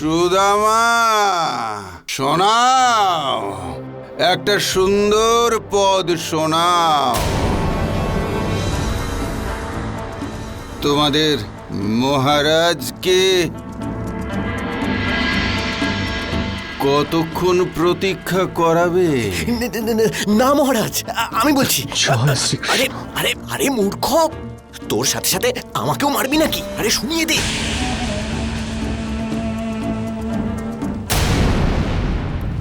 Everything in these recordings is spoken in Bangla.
সুদামা শোনাও। একটা সুন্দর পদ শোনাও। তোমাদের মহারাজকে কতক্ষণ প্রতীক্ষা করাবে? ন- মহারাজ আমি বলছি আরে আরে আরে মূর্খ তোর সাথে সাথে আমাকেও মারবি নাকি? আরে শুনিয়ে দে।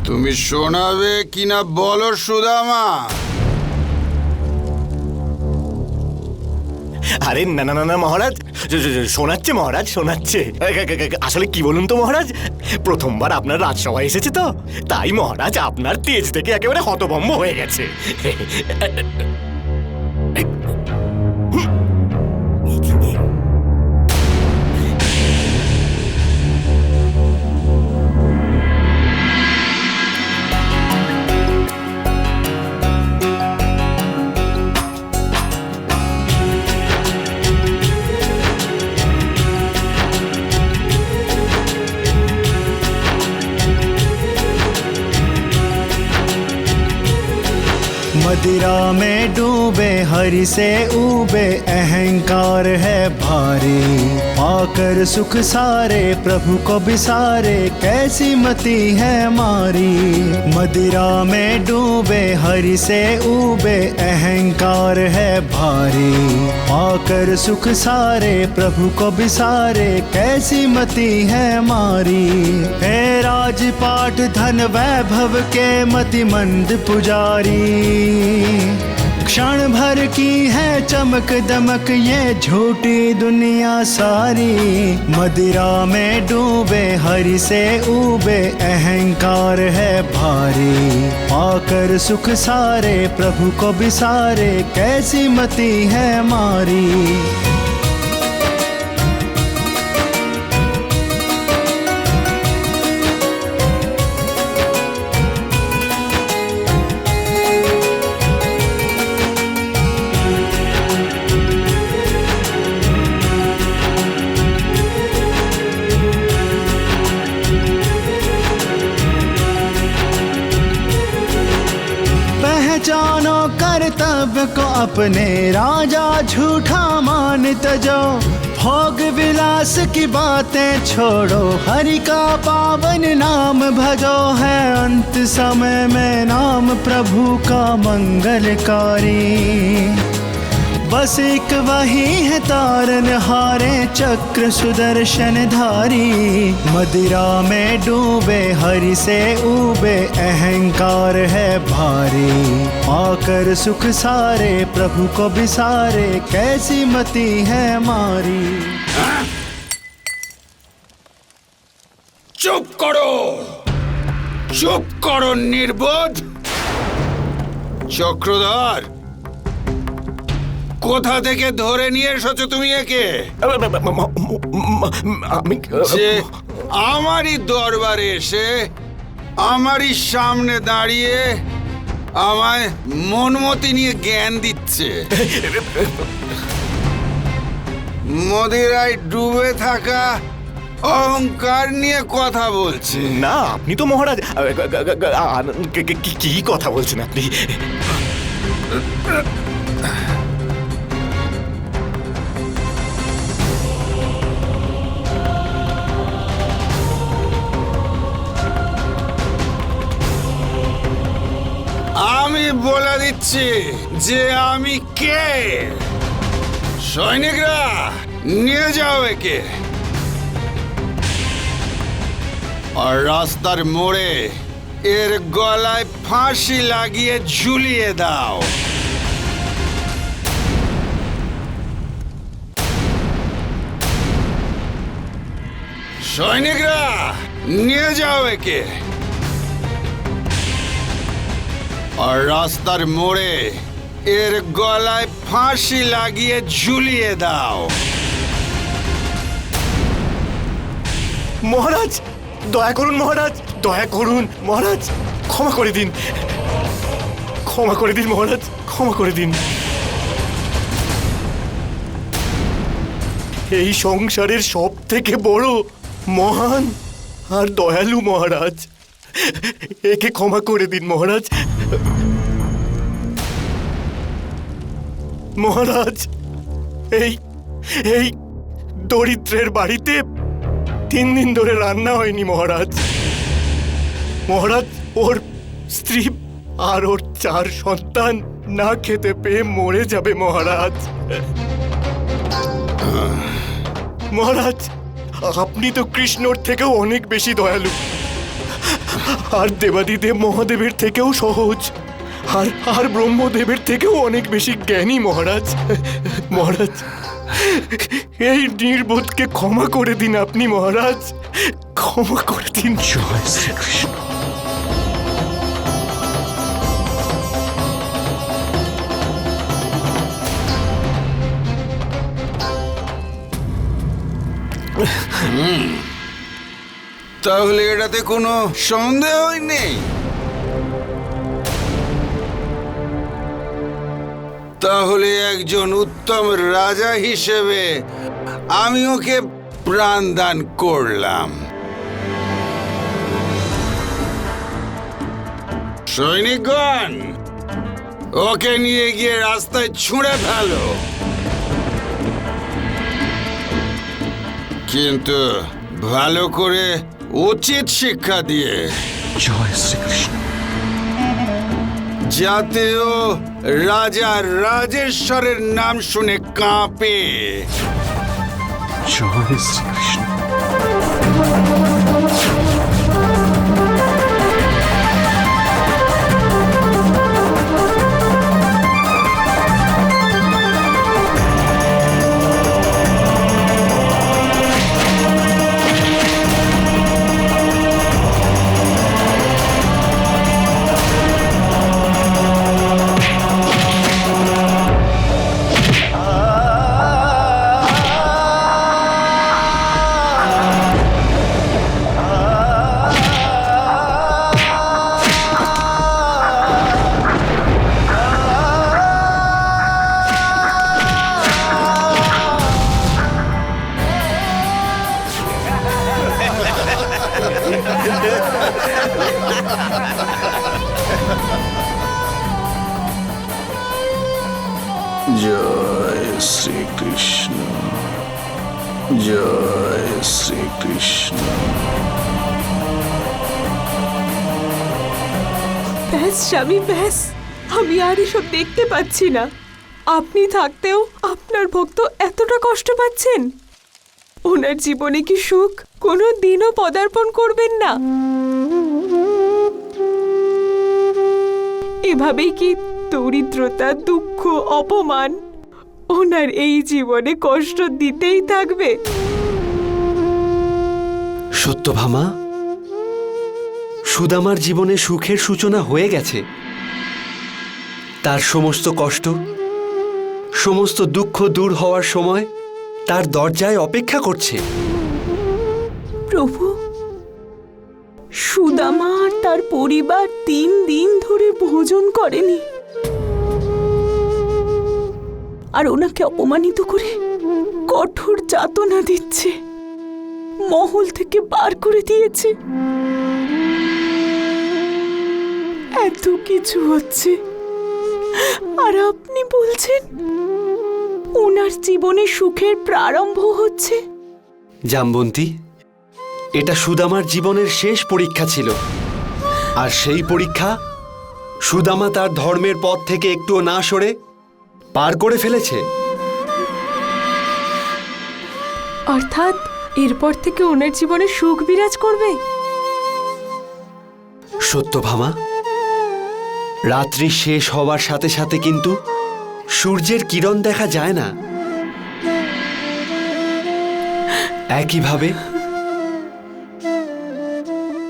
তুমি শোনাবে কিনা বলো সুদামা। আরে না না না না মহারাজ। শোনাচ্ছে মহারাজ শোনাচ্ছে। আসলে কি বলুন তো মহারাজ? প্রথমবার আপনার রাজসভায় এসেছে তো? তাই মহারাজ আপনার তেজ থেকে একেবারে হতভম্ব হয়ে গেছে। मदिरा में डूबे, हरि से ऊबे, अहंकार है भारी। पाकर सुख सारे, प्रभु को बिसारे, कैसी मती है मारी। मदिरा में डूबे, हरि से ऊबे, अहंकार है भारी। पाकर सुख सारे, प्रभु को बिसारे, कैसी मती है मारी? हे राजपाट धन वैभव के मति मंद पुजारी। क्षण भर की है चमक दमक ये झूठी दुनिया सारी। मदिरा में डूबे, हरि से उबे अहंकार है भारी। आकर सुख सारे, प्रभु को बिसारे, कैसी मती है मारी। पहचानो कर्तव्य को अपने राजा झूठा मान तजो भोग विलास की बातें छोड़ो, हरि का पावन नाम भजो है। अंत समय में नाम प्रभु का मंगलकारी। बस एक वही है तारन हारे चक्र सुदर्शन धारी मदिरा में डूबे हरि से ऊबे अहंकार है भारी आकर सुख सारे प्रभु को बिसारे कैसी मति है मारी চুপ করো চুপ করো নির্বোধ চক্রধর কোথা থেকে ধরে নিয়ে এসেছ তুমি একে? আমি যে আমারই দরবারে এসে আমারই সামনে দাঁড়িয়ে আমায় মনমতি নিয়ে জ্ঞান দিচ্ছে। মদিরায় ডুবে থাকা অহংকার নিয়ে কথা বলছে। না আপনি তো মহারাজ কি কথা বলছেন আপনি? বলে দিচ্ছি যে আমি কে? সৈনিকরা, নিয়ে যাও একে। আর রাস্তার মোড়ে এর গলায় ফাঁসি লাগিয়ে ঝুলিয়ে দাও। সৈনিকরা, নিয়ে যাও একে। আর রাস্তার মোড়ে এর গলায় ফাঁসি লাগিয়ে ঝুলিয়ে দাও। মহারাজ, দয়া করুন মহারাজ, দয়া করুন মহারাজ, ক্ষমা করে দিন। ক্ষমা করে দিন মহারাজ, ক্ষমা করে দিন। এই সংসারের সব থেকে বড় মহান আর দয়ালু মহারাজ, একে ক্ষমা করে দিন মহারাজ। মহারাজ, এই এই দরিদ্রের বাড়িতে তিন দিন ধরে রান্না হয়নি মহারাজ। মহারাজ, ওর স্ত্রী আর ওর চার সন্তান না খেতে পেয়ে মরে যাবে মহারাজ। মহারাজ, আপনি তো কৃষ্ণর থেকেও অনেক বেশি দয়ালু। আর দেবাদিদেব মহাদেবের থেকেও সহজ। আর আর ব্রহ্মদেবের থেকেও অনেক বেশি জ্ঞানী মহারাজ। মহারাজ এই নির্বোধকে ক্ষমা করে দিন আপনি মহারাজ। ক্ষমা করে দিন। জয় শ্রীকৃষ্ণ। তাহলে এটাতে কোনো সন্দেহই নেই। তাহলে একজন উত্তম রাজা হিসেবে আমি ওকে প্রাণদান করলাম। সৈনিকগণ ওকে নিয়ে গিয়ে রাস্তায় ছুঁড়ে ফেলো। কিন্তু ভালো করে উচিত শিক্ষা দিয়ে। জয় শ্রীকৃষ্ণ। যাতে ও রাজা রাজেশ্বরের নাম শুনে কাঁপে। জয় শ্রীকৃষ্ণ। ব্যাস, স্বামী, ব্যাস। আমি আর এসব দেখতে পাচ্ছি না। আপনি থাকতেও আপনার ভক্ত এতটা কষ্ট পাচ্ছেন? ওনার জীবনে কি সুখ কোনো দিনও পদার্পণ করবেন না? এভাবেই কি দরিদ্রতা, দুঃখ, অপমান ওনার এই জীবনে কষ্ট দিতেই থাকবে? সত্যভামা সুদামার জীবনে সুখের সূচনা হয়ে গেছে। তার সমস্ত কষ্ট, সমস্ত দুঃখ দূর হওয়ার সময় তার দরজায় অপেক্ষা করছে। প্রভু, সুদামা তার পরিবার তিন দিন ধরে ভোজন করেনি। আর ওনাকে অপমানিত করে কঠোর যাতনা দিচ্ছে, মহল থেকে বার করে দিয়েছে। এত কিছু হচ্ছে। আর আপনি বলছেন ওনার জীবনে সুখের প্রারম্ভ হচ্ছে? জামবন্তী এটা সুদামার জীবনের শেষ পরীক্ষা ছিল। আর সেই পরীক্ষা সুদামা তার ধর্মের পথ থেকে একটুও না সরে পার করে ফেলেছে। অর্থাৎ এরপর থেকে ওনার জীবনে সুখ বিরাজ করবে? সত্যভামা রাত্রি শেষ হওয়ার সাথে সাথে কিন্তু সূর্যের কিরণ দেখা যায় না। একইভাবে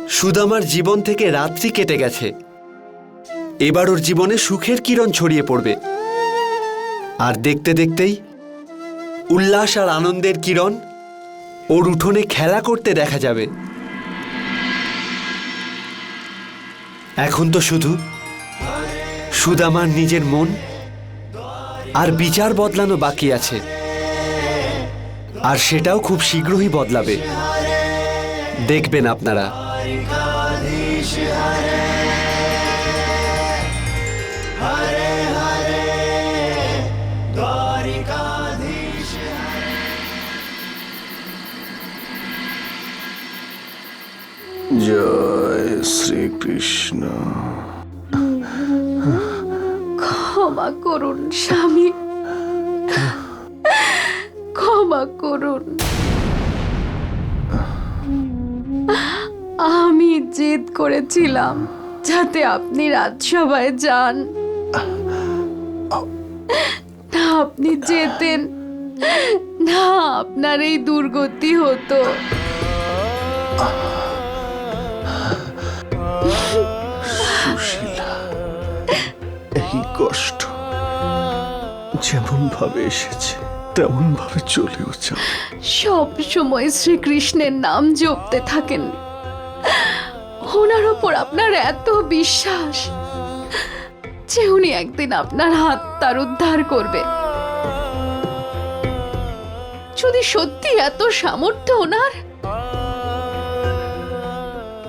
সুদামার জীবন থেকে রাত্রি কেটে গেছে। এবার ওর জীবনে সুখের কিরণ ছড়িয়ে পড়বে। আর দেখতে দেখতেই উল্লাস আর আনন্দের কিরণ ওর উঠোনে খেলা করতে দেখা যাবে। এখন তো শুধু সুদামার নিজের মন আর বিচার বদলানো বাকি আছে। আর সেটাও খুব শীঘ্রই বদলাবে। দেখবেন আপনারা। জয় শ্রীকৃষ্ণ। ক্ষমা করুন, স্বামী। ক্ষমা করুন। আমি জেদ করেছিলাম যাতে আপনি রাজসভায় যান। না, আপনি যেতেন। না, আপনার এই দুর্গতি হতো। এই কষ্ট যেমন ভাবে এসেছে তেমন ভাবে চলেও যাবে সব সময় শ্রীকৃষ্ণের নাম জপতে থাকেন। ওনার ওপর আপনার এত বিশ্বাস যে উনি একদিন আপনার হাত তার উদ্ধার করবে যদি সত্যি এত সামর্থ্য ওনার,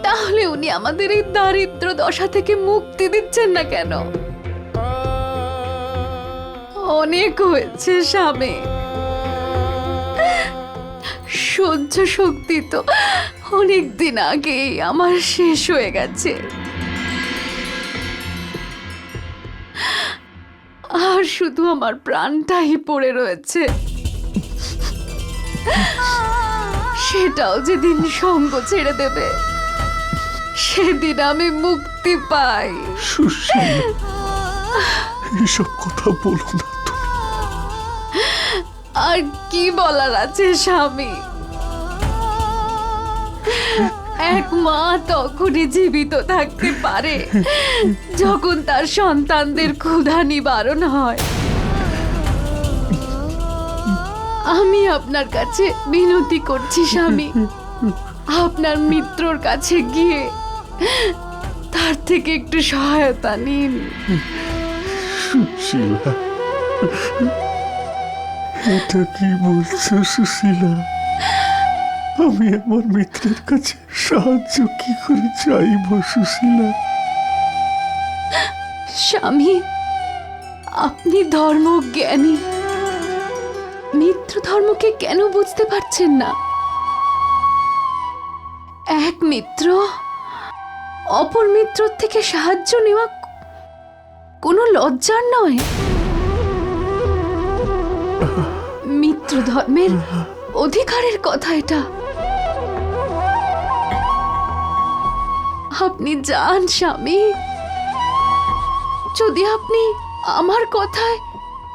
তাহলে উনি আমাদের এই দারিদ্র দশা থেকে মুক্তি দিচ্ছেন না কেন? অনেক হয়েছে স্বামী। সহ্য শক্তি তো অনেক দিন আগেই আমার শেষ হয়ে গেছে। আর শুধু আমার প্রাণটাই পড়ে রয়েছে। সেটাও যেদিন সঙ্গ ছেড়ে দেবে, সেদিন আমি মুক্তি পাই। এসব কথা বলো না। আর কি বলার আছে, স্বামী? এক মা তখনই জীবিত থাকতে পারে, যখন তার সন্তানদের ক্ষুধা নিবারণ হয়। আমি আপনার কাছে বিনতি করছি, স্বামী। আপনার মিত্রর কাছে গিয়ে তার থেকে একটু সহায়তা নিন। এটা কি বলছো, সুশীলা? আমি আমার মিত্রের কাছে সাহায্য কি করে চাইব, সুশীলা? স্বামী, আপনি ধর্ম জ্ঞানী মিত্র ধর্মকে কেন বুঝতে পারছেন না? এক মিত্র, অপর মিত্র থেকে সাহায্য নেওয়া কোনো লজ্জার নয়। মিত্র ধর্মের অধিকারের কথা এটা। আপনি যান, স্বামী। যদি আপনি আমার কথায়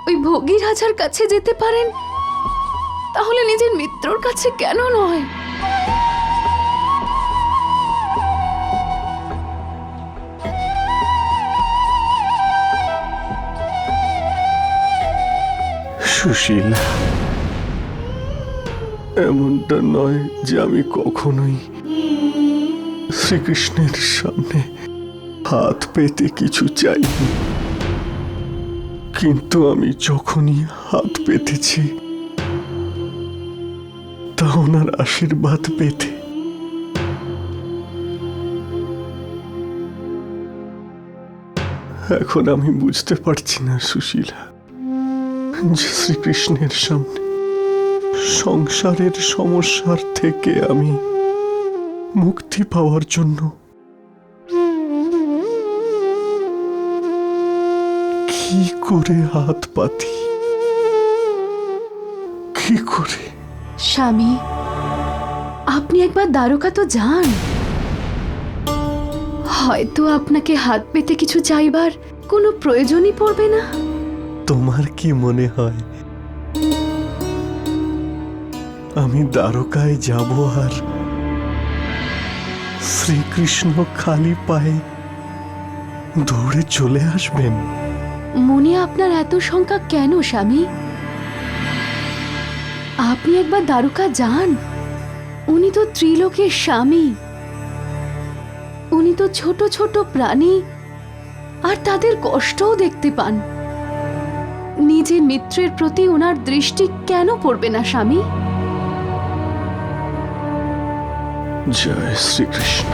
ওই ভোগী রাজার কাছে যেতে পারেন, তাহলে নিজের মিত্রর কাছে কেন নয়? সুশীলা এমনটা নয় যে আমি কখনোই শ্রীকৃষ্ণের সামনে হাত পেতে কিছু চাইনি। কিন্তু আমি যখনই হাত পেতেছি, তা ওনার আশীর্বাদ পেতে। এখন আমি বুঝতে পারছি না, সুশীলা, যে শ্রীকৃষ্ণের সামনে সংসারের সমস্যার থেকে আমি মুক্তি পাওয়ার জন্য কি করে হাত পাতি কি করে? স্বামী আপনি একবার দ্বারকা তো যান। হয়তো আপনাকে হাত পেতে কিছু চাইবার কোনো প্রয়োজনই পড়বে না। তোমার কি মনে হয় আমি দ্বারকায় যাব আর শ্রীকৃষ্ণ খালি পায়ে দৌড়ে চলে আসবেন। মনে, আপনার এত শঙ্কা কেন, স্বামী? আপনি একবার দ্বারকা যান। উনি তো ত্রিলোকের স্বামী। উনি তো ছোট ছোট প্রাণী, আর তাদের কষ্টও দেখতে পান। নিজের মিত্রের প্রতি ওনার দৃষ্টি কেন পড়বে না, স্বামী? জয় শ্রীকৃষ্ণ।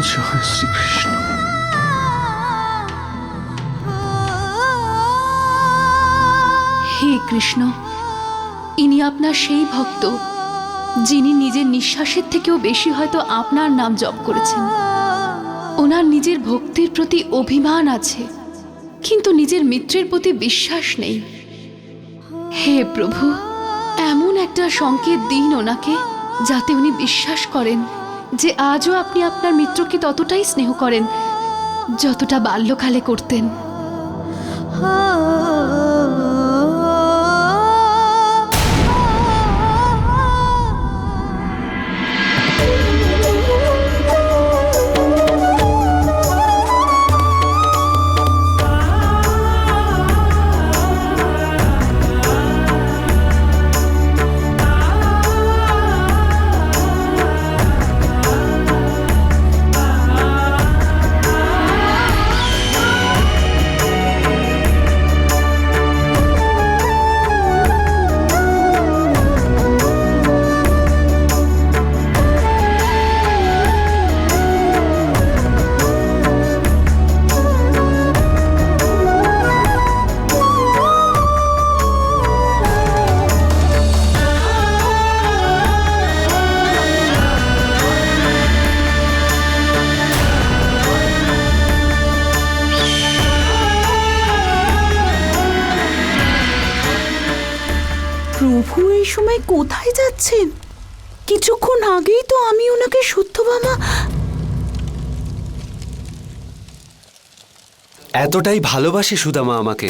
জয় শ্রীকৃষ্ণ। হে কৃষ্ণ, ইনি আপনার সেই ভক্ত, যিনি নিজের নিঃশ্বাসের থেকেও বেশি হয়তো আপনার নাম জপ করেছেন। ওনার নিজের ভক্তির প্রতি অভিমান আছে। কিন্তু নিজের মিত্রের প্রতি বিশ্বাস নেই। হে প্রভু, এমন একটা সংকেত দিন ওনাকে, যাতে উনি বিশ্বাস করেন যে আজও আপনি আপনার মিত্রকে ততটাই স্নেহ করেন, যতটা বাল্যকালে করতেন। এতটাই ভালোবাসে সুদামা আমাকে।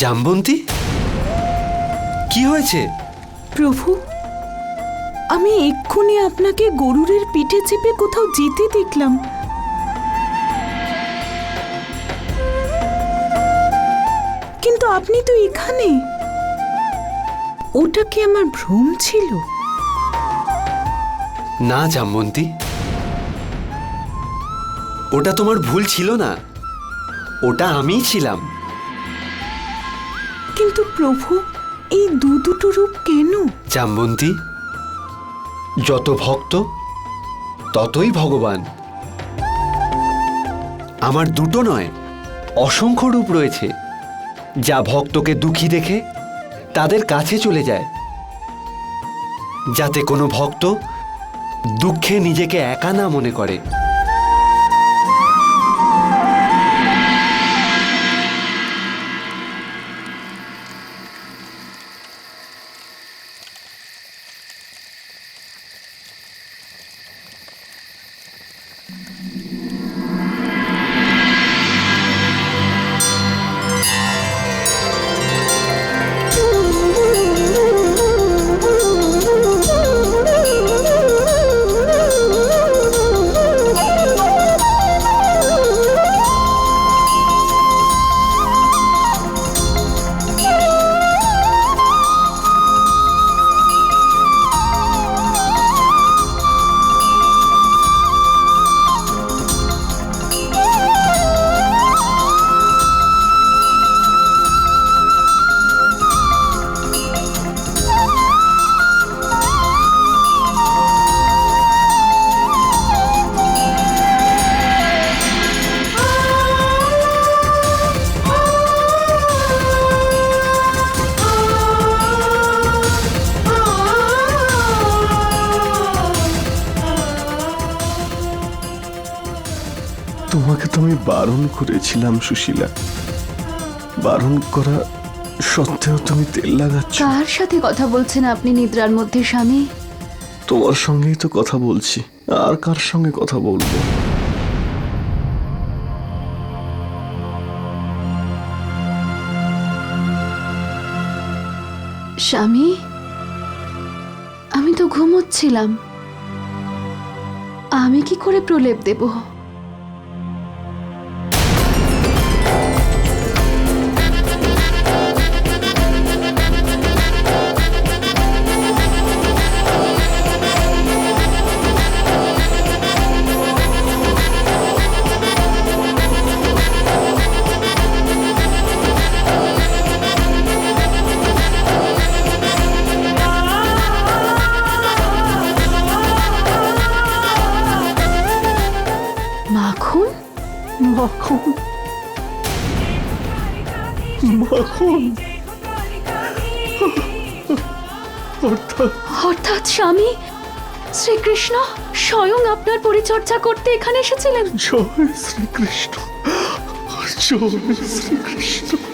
জাম্বন্তী? কি হয়েছে? প্রভু, আমি এক্ষুনি আপনাকে গরুরের পিঠে চেপে কোথাও যেতে দেখলাম। আপনি তো এখানে। ওটা কি আমার ভ্রম ছিল? না জাম্বন্তী। ওটা তোমার ভুল ছিল না। ওটা আমি ছিলাম। কিন্তু প্রভু এই দু দুটো রূপ কেন? জাম্বন্তী যত ভক্ত ততই ভগবান। আমার দুটো নয় অসংখ্য রূপ রয়েছে। যা ভক্তকে দুঃখী দেখে তাদের কাছে চলে যায়। যাতে কোনো ভক্ত দুঃখে নিজেকে একা না মনে করে। বারণ করেছিলাম সুশীলা। বারণ করা সত্ত্বেও তুমি তেল লাগাচ্ছ। কার সাথে কথা বলছেন আপনি নিদ্রার মধ্যে স্বামী? তোমার সঙ্গেই তো কথা বলছি। আর কার সঙ্গে কথা বলব? স্বামী আমি তো ঘুমোচ্ছিলাম। আমি কি করে প্রলেপ দেব? মাখন স্বামী শ্রীকৃষ্ণ স্বয়ং আপনার পরিচর্যা করতে এখানে এসেছিলেন। জয় শ্রীকৃষ্ণ। জয় শ্রীকৃষ্ণ।